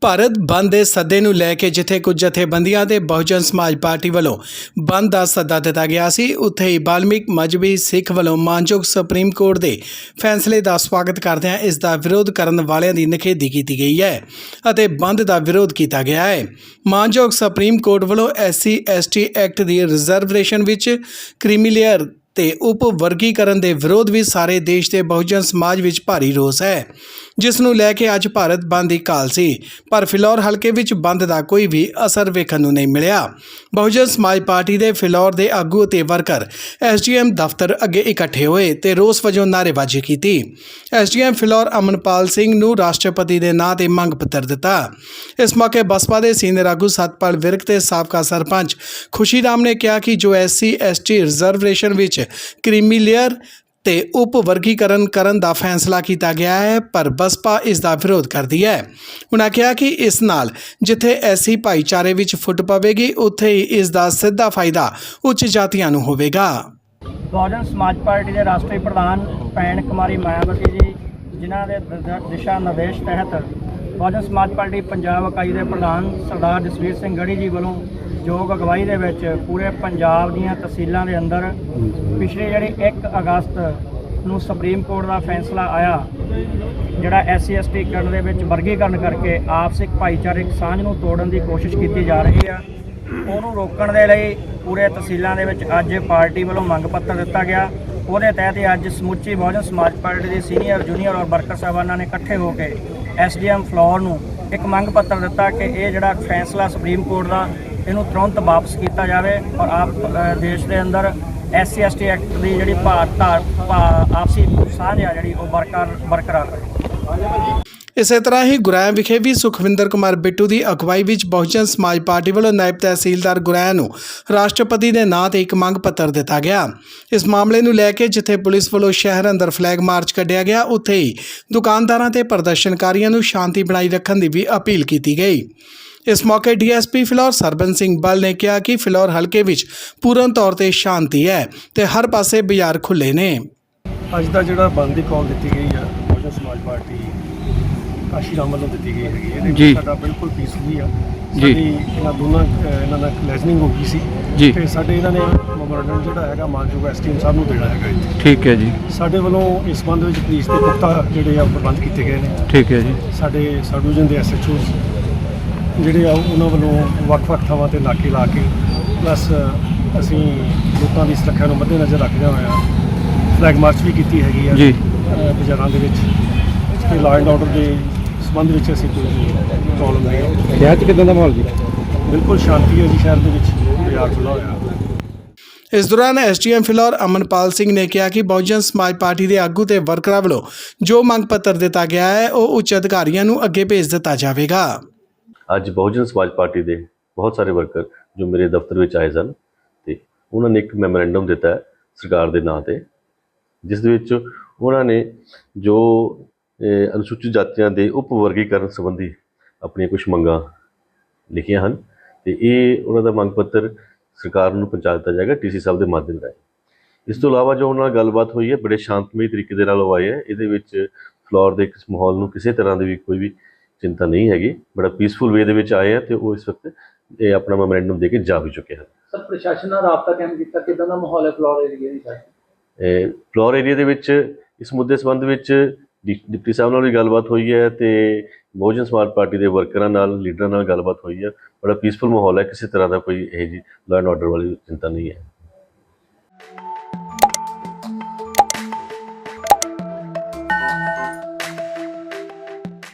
ਭਾਰਤ ਬੰਦ ਦੇ ਸੱਦੇ ਨੂੰ ਲੈ ਕੇ ਜਿੱਥੇ ਕੁਝ ਜਥੇਬੰਦੀਆਂ ਤੇ ਬਹੁਜਨ ਸਮਾਜ ਪਾਰਟੀ ਵੱਲੋਂ ਬੰਦ ਦਾ ਸੱਦਾ ਦਿੱਤਾ ਗਿਆ ਸੀ, ਉੱਥੇ ਹੀ ਬਾਲਮਿਕ ਮਜਬੀ ਸਿੱਖ ਵੱਲੋਂ ਮਾਨਯੋਗ ਸੁਪਰੀਮ ਕੋਰਟ ਦੇ ਫੈਸਲੇ ਦਾ ਸਵਾਗਤ ਕਰਦਿਆਂ ਇਸ ਦਾ ਵਿਰੋਧ ਕਰਨ ਵਾਲਿਆਂ ਦੀ ਨਿਖੇਧੀ ਕੀਤੀ ਗਈ ਹੈ ਅਤੇ ਬੰਦ ਦਾ ਵਿਰੋਧ ਕੀਤਾ ਗਿਆ ਹੈ। ਮਾਨਯੋਗ ਸੁਪਰੀਮ ਕੋਰਟ ਵੱਲੋਂ ਐਸਸੀ, ਐਸਟੀ ਐਕਟ ਦੀ ਰਿਜ਼ਰਵੇਸ਼ਨ ਵਿੱਚ ਕ੍ਰੀਮੀਲੇਅਰ ਤੇ ਉਪ ਵਰਗੀਕਰਨ ਦੇ ਵਿਰੋਧ ਵਿੱਚ ਸਾਰੇ ਦੇਸ਼ ਦੇ ਬਹੁਜਨ ਸਮਾਜ ਵਿੱਚ ਭਾਰੀ ਰੋਸ ਹੈ। ਜਿਸ ਨੂੰ ਲੈ ਕੇ ਅੱਜ ਭਾਰਤ ਬੰਦ ਦੀ ਕਾਲ ਸੀ, ਪਰ ਫਿਲੌਰ ਹਲਕੇ ਵਿੱਚ ਬੰਦ ਦਾ ਕੋਈ ਵੀ ਅਸਰ ਵੇਖਣ ਨੂੰ ਨਹੀਂ ਮਿਲਿਆ। ਬਹੁਜਨ ਸਮਾਜ ਪਾਰਟੀ ਦੇ ਫਿਲੌਰ ਦੇ ਆਗੂ ਅਤੇ ਵਰਕਰ ਐਸਡੀਐਮ ਦਫ਼ਤਰ ਅੱਗੇ ਇਕੱਠੇ ਹੋਏ ਤੇ ਰੋਸ ਵਜੋਂ ਨਾਅਰੇਬਾਜ਼ੀ ਕੀਤੀ। ਐਸਡੀਐਮ ਫਿਲੌਰ ਅਮਨਪਾਲ ਸਿੰਘ ਨੂੰ ਰਾਸ਼ਟਰਪਤੀ ਦੇ ਨਾਂ ਤੇ ਮੰਗ ਪੱਤਰ ਦਿੱਤਾ। ਇਸ ਮੌਕੇ ਬਸਪਾ ਦੇ ਸੀਨੀਅਰ ਆਗੂ ਸਤਪਾਲ ਵਿਰਕ ਤੇ ਸਾਬਕਾ ਸਰਪੰਚ ਖੁਸ਼ੀ ਰਾਮ ਨੇ ਕਿਹਾ ਕਿ ਜੋ ਐਸਸੀ, ਐਸਟੀ ਰਿਜ਼ਰਵੇਸ਼ਨ ਵਿੱਚ ਕ੍ਰੀਮੀ ਲੇਅਰ ਤੇ ਉਪ ਵਰਗੀਕਰਨ ਕਰਨ ਦਾ ਫੈਸਲਾ ਕੀਤਾ ਗਿਆ ਹੈ, ਪਰ ਬਸਪਾ ਇਸ ਦਾ ਵਿਰੋਧ ਕਰਦੀ ਹੈ। ਉਨ੍ਹਾਂ ਕਿਹਾ ਕਿ ਇਸ ਨਾਲ ਜਿੱਥੇ ਐਸੀ ਭਾਈਚਾਰੇ ਵਿੱਚ ਫੁੱਟ ਪਵੇਗੀ, ਉੱਥੇ ਹੀ ਇਸ ਦਾ ਸਿੱਧਾ ਫਾਇਦਾ ਉੱਚ ਜਾਤੀਆਂ ਨੂੰ ਹੋਵੇਗਾ। ਬਹੁਜਨ ਸਮਾਜ ਪਾਰਟੀ ਦੇ ਰਾਸ਼ਟਰੀ ਪ੍ਰਧਾਨ ਭੈਣ ਕੁਮਾਰੀ ਮਾਇਆਵਤੀ ਜੀ, ਜਿਨ੍ਹਾਂ ਦੇ, ਦਿਸ਼ਾ ਨਿਰਦੇਸ਼ ਤਹਿਤ ਬਹੁਜਨ ਸਮਾਜ ਪਾਰਟੀ ਪੰਜਾਬ ਇਕਾਈ ਦੇ ਪ੍ਰਧਾਨ ਸਰਦਾਰ ਜਸਵੀਰ ਸਿੰਘ ਗੜੀ ਜੀ ਵੱਲੋਂ ਯੋਗ ਅਗਵਾਈ ਦੇ ਵਿੱਚ ਪੂਰੇ ਪੰਜਾਬ ਦੀਆਂ ਤਹਿਸੀਲਾਂ ਦੇ ਅੰਦਰ ਪਿਛਲੇ ਜਿਹੜੀ 1 ਅਗਸਤ ਨੂੰ ਸੁਪਰੀਮ ਕੋਰਟ ਦਾ ਫੈਸਲਾ ਆਇਆ, ਜਿਹੜਾ ਐਸਸੀ ਐਸਟੀ ਕਰਨ ਦੇ ਵਿੱਚ ਵਰਗੀਕਰਨ ਕਰਕੇ ਆਪਸਿਕ ਭਾਈਚਾਰਕ ਸਾਂਝ ਨੂੰ ਤੋੜਨ ਦੀ ਕੋਸ਼ਿਸ਼ ਕੀਤੀ ਜਾ ਰਹੀ ਆ, ਉਹਨੂੰ ਰੋਕਣ ਦੇ ਲਈ ਪੂਰੇ ਤਹਿਸੀਲਾਂ ਦੇ ਵਿੱਚ ਅੱਜ ਪਾਰਟੀ ਵੱਲੋਂ ਮੰਗ ਪੱਤਰ ਦਿੱਤਾ ਗਿਆ। ਉਹਦੇ ਤਹਿਤ ਹੀ ਅੱਜ ਸਮੁੱਚੀ ਬਹੁਜਨ ਸਮਾਜ ਪਾਰਟੀ ਦੇ ਸੀਨੀਅਰ, ਜੂਨੀਅਰ ਔਰ ਵਰਕਰ ਸਾਹਿਬਾਨਾਂ ਨੇ ਇਕੱਠੇ ਹੋ ਕੇ ਐਸਡੀਐਮ ਫਲੋਰ ਨੂੰ ਇੱਕ ਮੰਗ ਪੱਤਰ ਦਿੱਤਾ ਕਿ ਇਹ ਜਿਹੜਾ ਫੈਸਲਾ ਸੁਪਰੀਮ ਕੋਰਟ ਦਾ, ਇਹਨੂੰ ਤੁਰੰਤ ਵਾਪਸ ਕੀਤਾ ਜਾਵੇ ਔਰ ਆਪ ਦੇਸ਼ ਦੇ ਅੰਦਰ ਐਸਸੀ ਐਸਟੀ ਐਕਟ ਦੀ ਜਿਹੜੀ ਭਾਰਤ ਆਪਸੀ ਸਾਂਝ ਆ ਜਿਹੜੀ ਉਹ ਬਰਕਰਾਰ ਬਰਕਰਾਰ ਰਹੇ। ਇਸੇ ਤਰ੍ਹਾਂ ਹੀ ਗੁਰਾਇਆ ਵਿਖੇ ਵੀ ਸੁਖਵਿੰਦਰ ਕੁਮਾਰ ਬਿੱਟੂ ਦੀ ਅਗਵਾਈ ਵਿੱਚ ਬਹੁਜਨ ਸਮਾਜ ਪਾਰਟੀ ਵੱਲੋਂ ਨਾਇਬ ਤਹਿਸੀਲਦਾਰ ਗੁਰਾਇਆ ਨੂੰ ਰਾਸ਼ਟਰਪਤੀ ਦੇ ਨਾਂ ਤੇ ਇੱਕ ਮੰਗ ਪੱਤਰ ਦਿੱਤਾ ਗਿਆ। ਇਸ ਮਾਮਲੇ ਨੂੰ ਲੈ ਕੇ ਜਿੱਥੇ ਪੁਲਿਸ ਵੱਲੋਂ ਸ਼ਹਿਰ ਅੰਦਰ ਫਲੈਗ ਮਾਰਚ ਕੱਢਿਆ ਗਿਆ, ਉੱਥੇ ਹੀ ਦੁਕਾਨਦਾਰਾਂ ਤੇ ਪ੍ਰਦਰਸ਼ਨਕਾਰੀਆਂ ਨੂੰ ਸ਼ਾਂਤੀ ਬਣਾਈ ਰੱਖਣ ਦੀ ਵੀ ਅਪੀਲ ਕੀਤੀ ਗਈ। ਇਸ ਮੌਕੇ ਡੀਐਸਪੀ ਫਿਲੌਰ ਸਰਬਨ ਸਿੰਘ ਬਲ ਨੇ ਕਿਹਾ ਕਿ ਫਿਲੌਰ ਹਲਕੇ ਵਿੱਚ ਪੂਰਨ ਤੌਰ ਤੇ ਸ਼ਾਂਤੀ ਹੈ ਤੇ ਹਰ ਪਾਸੇ ਬਾਜ਼ਾਰ ਖੁੱਲੇ ਨੇ। ਅੱਜ ਦਾ ਜਿਹੜਾ ਬੰਦ ਦੀ ਕਾਲ ਦਿੱਤੀ ਗਈ ਹੈ ਬਹੁਜਨ ਸਮਾਜ ਪਾਰਟੀ ਕਾਸ਼ੀ ਰਾਮ ਵੱਲੋਂ ਦਿੱਤੀ ਗਈ ਹੈਗੀ ਇਹਦੇ ਜੀ। ਸਾਡਾ ਬਿਲਕੁਲ ਪੀਸਫੁਲੀ ਆ ਜੀ। ਸਾਡੀ ਇਹਨਾਂ ਦੋਨਾਂ ਅਹ, ਇਹਨਾਂ ਦਾ ਕਲੈਜ਼ਨਿੰਗ ਹੋ ਗਈ ਸੀ ਜੀ। ਤੇ ਸਾਡੇ ਇਹਨਾਂ ਨੇ ਮੈਮੋਰੰਡਮ ਜਿਹੜਾ ਹੈਗਾ ਮਾਨਯੋਗ ਐਸਟੀਐਮ ਸਾਹਿਬ ਨੂੰ ਦੇਣਾ ਹੈਗਾ ਇੱਥੇ ਠੀਕ ਹੈ ਜੀ ਸਾਡੇ ਵੱਲੋਂ ਇਸ ਸੰਬੰਧ ਵਿੱਚ ਪੁਲਿਸ ਦੇ ਪੁਖਤਾ ਜਿਹੜੇ ਆ ਪ੍ਰਬੰਧ ਕੀਤੇ ਗਏ ਨੇ ਠੀਕ ਹੈ ਜੀ ਸਾਡੇ ਸਬ ਡਿਵੀਜ਼ਨ ਦੇ ਐਸਐਚਓਸ ਜਿਹੜੇ ਆ ਉਹਨਾਂ ਵੱਲੋਂ ਵੱਖ-ਵੱਖ ਥਾਵਾਂ ਤੇ ਨਾਕੇ ਲਾ ਕੇ ਪਲੱਸ ਅਸੀਂ ਲੋਕਾਂ ਦੀ ਸੁਰੱਖਿਆ ਨੂੰ ਮੱਦੇਨਜ਼ਰ ਰੱਖਦਿਆਂ ਹੋਇਆ ਫਲੈਗ ਮਾਰਚ ਵੀ ਕੀਤੀ ਹੈਗੀ ਆ ਜੀ। ਅ, ਬਾਜ਼ਾਰਾਂ ਦੇ ਵਿੱਚ ਤੇ ਲਾਅ ਐਂਡ ਆਰਡਰ ਦੇ ਸੰਬੰਧ ਵਿੱਚ ਅਸੀਂ ਕੋਈ ਪ੍ਰੋਬਲਮ ਨਹੀਂ ਹੈ। ਸ਼ਹਿਰ 'ਚ ਕਿਦਾਂ ਦਾ ਮਾਹੌਲ ਜੀ? ਬਿਲਕੁਲ ਸ਼ਾਂਤੀ ਹੈ ਜੀ ਸ਼ਹਿਰ ਦੇ ਵਿੱਚ ਬਾਜ਼ਾਰ ਖੁੱਲ੍ਹਾ ਹੋਇਆ। ਇਸ ਦੌਰਾਨ ਐਸਟੀਐਮ ਫਿਲੌਰ ਅਮਨਪਾਲ ਸਿੰਘ ਨੇ ਕਿਹਾ ਕਿ ਬਹੁਜਨ ਸਮਾਜ ਪਾਰਟੀ ਦੇ ਆਗੂ ਤੇ ਵਰਕਰਾਂ ਵੱਲੋਂ ਜੋ ਮੰਗ ਪੱਤਰ ਦਿੱਤਾ ਗਿਆ ਹੈ ਉਹ ਉੱਚ ਅਧਿਕਾਰੀਆਂ ਨੂੰ ਅੱਗੇ ਭੇਜ ਦਿੱਤਾ ਜਾਵੇਗਾ। ਅੱਜ ਬਹੁਜਨ ਸਮਾਜ ਪਾਰਟੀ ਦੇ ਬਹੁਤ ਸਾਰੇ ਵਰਕਰ ਜੋ ਮੇਰੇ ਦਫ਼ਤਰ ਵਿੱਚ ਆਏ ਸਨ ਤੇ ਉਹਨਾਂ ਨੇ ਇੱਕ ਮੈਮੋਰੈਂਡਮ ਦਿੱਤਾ ਹੈ ਸਰਕਾਰ ਦੇ ਨਾਂ ਤੇ ਜਿਸ ਦੇ ਵਿੱਚ ਉਹਨਾਂ ਨੇ ਜੋ ਅਨੁਸੂਚਿਤ ਜਾਤੀਆਂ ਦੇ ਉਪ ਵਰਗੀਕਰਨ ਸੰਬੰਧੀ ਆਪਣੀਆਂ ਕੁਝ ਮੰਗਾਂ ਲਿਖੀਆਂ ਹਨ ਤੇ ਇਹ ਉਹਨਾਂ ਦਾ ਮੰਗ ਪੱਤਰ ਸਰਕਾਰ ਨੂੰ ਪਹੁੰਚਾ ਦਿੱਤਾ ਜਾਏਗਾ ਟੀਸੀ ਸਾਹਿਬ ਦੇ ਮਾਧਿਅਮ ਰਾਹੀਂ। ਇਸ ਤੋਂ ਇਲਾਵਾ ਜੋ ਉਹਨਾਂ ਨਾਲ ਗੱਲਬਾਤ ਹੋਈ ਹੈ ਬੜੇ ਸ਼ਾਂਤਮਈ ਤਰੀਕੇ ਦੇ ਨਾਲ ਉਹ ਆਏ ਹੈ। ਇਹਦੇ ਵਿੱਚ ਫਲੋਰ ਦੇ ਇਸ ਮਾਹੌਲ ਨੂੰ ਕਿਸੇ ਤਰ੍ਹਾਂ ਦੀ ਵੀ ਕੋਈ ਵੀ ਚਿੰਤਾ ਨਹੀਂ ਹੈਗੀ। ਬੜਾ ਪੀਸਫੁਲ ਵੇ ਦੇ ਵਿੱਚ ਆਏ ਆ ਤੇ ਉਹ ਇਸ ਵਕਤ ਇਹ ਆਪਣਾ ਮੈਮੋਰੈਂਡਮ ਦੇ ਕੇ ਜਾ ਵੀ ਚੁੱਕੇ ਹਨ। ਸਰ ਪ੍ਰਸ਼ਾਸਨ ਨਾਲ ਰਾਬਤਾ ਕਾਇਮ ਕੀਤਾ ਕਿਦਾਂ ਦਾ ਮਾਹੌਲ ਹੈ ਫਲੋਰ ਏਰੀਆ ਦੀ ਸਰ ਇਹ ਫਲੋਰ ਏਰੀਆ ਦੇ ਵਿੱਚ ਇਸ ਮੁੱਦੇ ਸੰਬੰਧ ਵਿੱਚ ਡਿਪਟੀ ਸਾਹਿਬ ਨਾਲ ਵੀ ਗੱਲਬਾਤ ਹੋਈ ਹੈ ਤੇ ਬਹੁਜਨ ਸਮਾਜ ਪਾਰਟੀ ਦੇ ਵਰਕਰਾਂ ਨਾਲ, ਲੀਡਰਾਂ ਨਾਲ ਗੱਲਬਾਤ ਹੋਈ ਹੈ। ਬੜਾ ਪੀਸਫੁਲ ਮਾਹੌਲ ਹੈ, ਕਿਸੇ ਤਰ੍ਹਾਂ ਦਾ ਕੋਈ ਇਹ ਜੀ ਲਾਅ ਐਂਡ ਆਰਡਰ ਵਾਲੀ ਚਿੰਤਾ ਨਹੀਂ ਹੈ।